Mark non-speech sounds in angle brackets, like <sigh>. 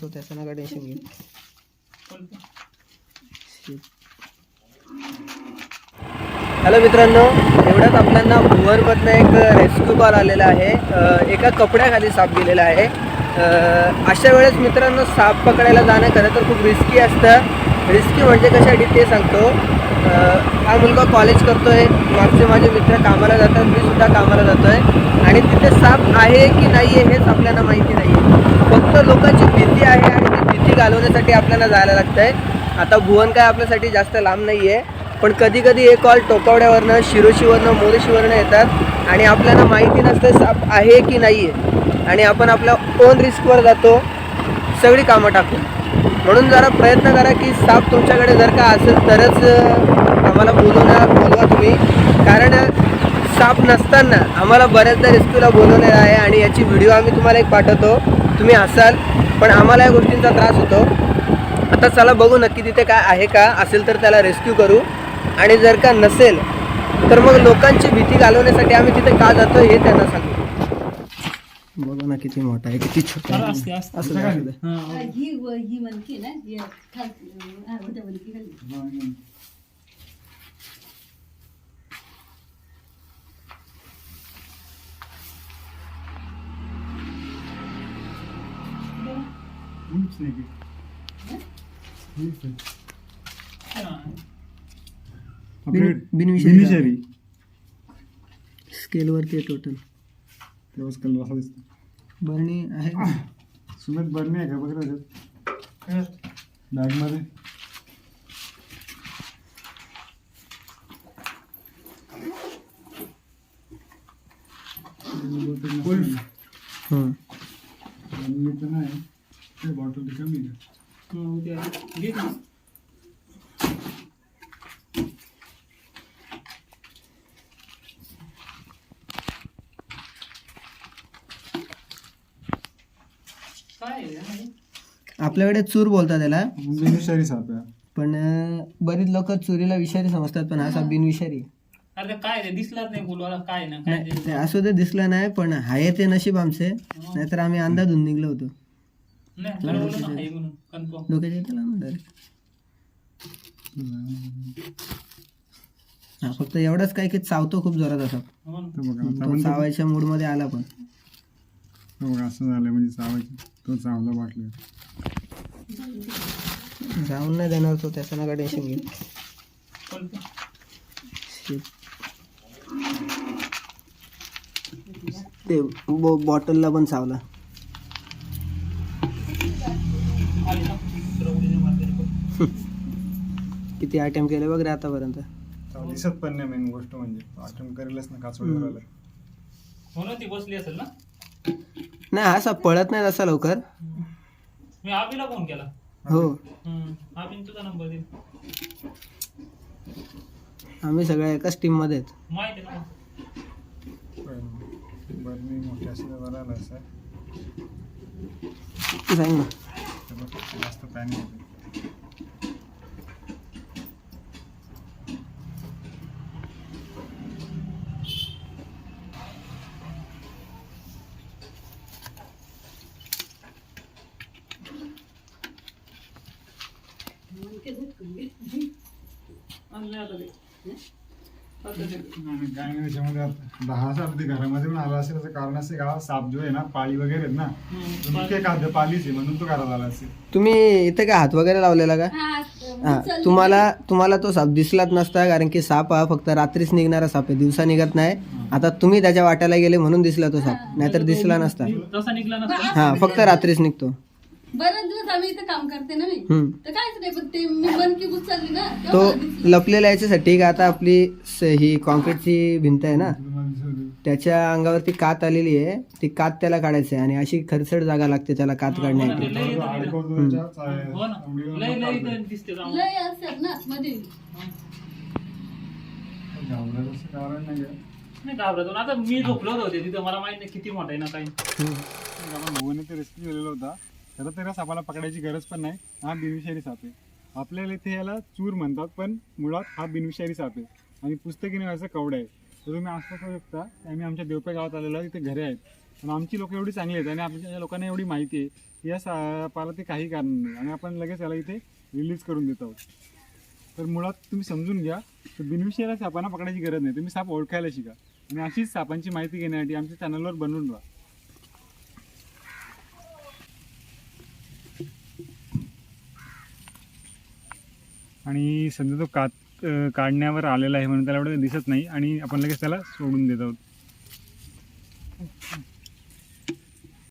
तो त्याचं नका टेन्शन घेऊ हॅलो मित्रांनो एवढ्यात आपल्यांना भुवरमधनं एक रेस्क्यू कॉल आलेला आहे. एका कपड्याखाली साप गेलेला आहे. अशा वेळेस मित्रांनो साप पकडायला जाणं खरं तर खूप रिस्की असतं. रिस्की म्हणजे कशासाठी ते सांगतो. हा मुलगा कॉलेज करतोय. मागचे माझे मित्र कामाला जातात. मी सुद्धा कामाला जातोय. आणि तिथे साप आहे की नाही आहे हेच आपल्याला माहिती नाही फक्त लोकांची भीती आहे आणि ती भीती घालवण्यासाठी आपल्याला जायला लागतंय. आता भुवन काय आपल्यासाठी जास्त लांब नाही आहे पण कधी कधी हे कॉल टोकावड्यावरनं शिरोशीवरनं मोरेशीवरनं येतात आणि आपल्याला माहिती नसतं साप आहे की नाही आहे आणि आपण आपल्या ओन रिस्कवर जातो सगळी कामं टाकून. म्हणून जरा प्रयत्न करा की साप तुमच्याकडे जर का असेल तरच आम्हाला बोलवण्या बोलवा तुम्ही. कारण साप नसताना आम्हाला बऱ्याचदा रेस्क्यूला बोलवलेला आहे आणि याची व्हिडिओ आम्ही तुम्हाला एक पाठवतो. तुम्ही असाल पण आम्हाला या गोष्टींचा त्रास होतो. आता चला बघू नक्की तिथे काय आहे का असेल तर त्याला रेस्क्यू करू. आणि जर का नसेल तर मग लोकांची भीती घालवण्यासाठी आम्ही तिथे का जातो हे त्यांना सांगू. बघू ना किती मोठा आहे किती छोटा आहे. असं खाली बिन- बिनविषारी स्केलवरती आहे टोटल तेव्हाच कलर असा दिसतो बरणी आहे? का? सुमित बरणी आहे का? बघ त्याच्यात बॅगमध्ये. हं. बरणी तर नाही ते बॉटल कमी आहे आपल्याकडे चूर बोलतात त्याला. साप. आहे पण अं, बरीच लोक चुरीला विषारी समजतात पण असा बिनविषारी. आहे. अरे काय रे दिसलाच नाही काय ना काय नाही ते. असं ते दिसलं नाही पण आहे ते नशीब आमचे. नाहीतर आम्ही अंदाजून निघलो होतो. नाही तुला बोललो ना आहे म्हणून कन्फर्म डोक्याच्या इथे लावून direct. हा फक्त एवढंच काय की चावतो खूप जोरात असा. तर बघा आता तो पण चावायच्या मूडमध्ये आला पण. तो बघा असं झालं म्हणजे चावायचं तो चावला वाटलं. जाऊन नाही देणार तो त्याचं नका टेन्शन घेऊ. ते बो बॉटलला पण चावला <laughs> किती अटेम्प्ट केले बघ रे आतापर्यंत. दिसत पण नाही मेन गोष्ट म्हणजे. अटेम्प्ट करेलच ना काचोडीवर आलं म्हणून ती बसली असेल ना? नाही हा असा पळत नाही तसा लवकर. मी आबीला फोन केला. हो. हम्म. आबीने तुझा नंबर दिला आम्ही सगळे एकाच टीममध्ये आहेत. माहिती आहे ना? बरणी मोठी असं बरं आलं असं तू सांग ना. ते बघ, जास्त पॅनिक होते दहा साप ते घरामध्ये पण आला असेल त्याचं कारण असे का साप जो आहे ना पाळी वगैरे आहेत ना. मुख्य खाद्य पालीच आहे म्हणून तो घरात आला असेल तुम्ही इथे काय हात वगैरे लावलेला का? हा. तुम्हाला तुम्हाला तो साप दिसलाच नसता कारण की साप हा फक्त रात्रीच निघणारा साप आहे दिवसा निघत नाही. आता तुम्ही त्याच्या वाट्याला गेले म्हणून दिसला तो साप नाहीतर दिसला नसता. तसा निघला नसता. हा फक्त रात्रीच निघतो. बरेच दिवस आम्ही इथे काम करते ना मी. हम्म. तर नाही पण ते मी मनकी उचलली ना तेव्हा तो मला दिसलं. लपलेला याच्यासाठी का आता आपली स- ही कॉन्क्रीटची भिंत आहे ना. त्याच्या अंगावरती कात आलेली आहे ती कात त्याला काढायची आहे आणि अशी खरसड जागा लागते त्याला कात काढण्यासाठी हो ना चावडीवर लय लय काढतोय. इथं दिसते जाऊन. लय असतात ना मध्ये घाबरायचं कारण नाही आहे. नाही घाबरतो आता मी झोपलो होते तिथं मला माहीत नाही किती मोठा आहे ना काही आपण भाऊने ते रेस्क्यू केलेला होता खरं तर सापाला पकडायची गरज पण नाही. हा बिनविषारी साप आहे. आपल्याला इथे याला चूर म्हणतात पण मुळात हा बिनविषारी साप आहे. आणि पुस्तकीने नावाचा कवड आहे. तर तुम्ही आसपास करू शकता. आम्ही आमच्या देवप्या गावात आलेलो आहे तिथे घरे आहेत. पण आमची लोकं एवढी चांगली आहेत आणि आमच्या लोकांना एवढी माहिती आहे. की या सापाला ते काही कारण नाही. आणि आपण लगेच याला इथे रिलीज करून देत आहोत. तर मुळात तुम्ही समजून घ्या तर बिनविषयाला सापांना पकडायची गरज नाही. तुम्ही साप ओळखायला शिका. आणि अशीच सापांची माहिती घेण्यासाठी आमच्या चॅनलवर बनवून राहा. आणि सध्या तो कात काढण्यावर आलेला आहे म्हणून त्याला एवढं दिसत नाही आणि आपण लगेच त्याला सोडून देत आहोत.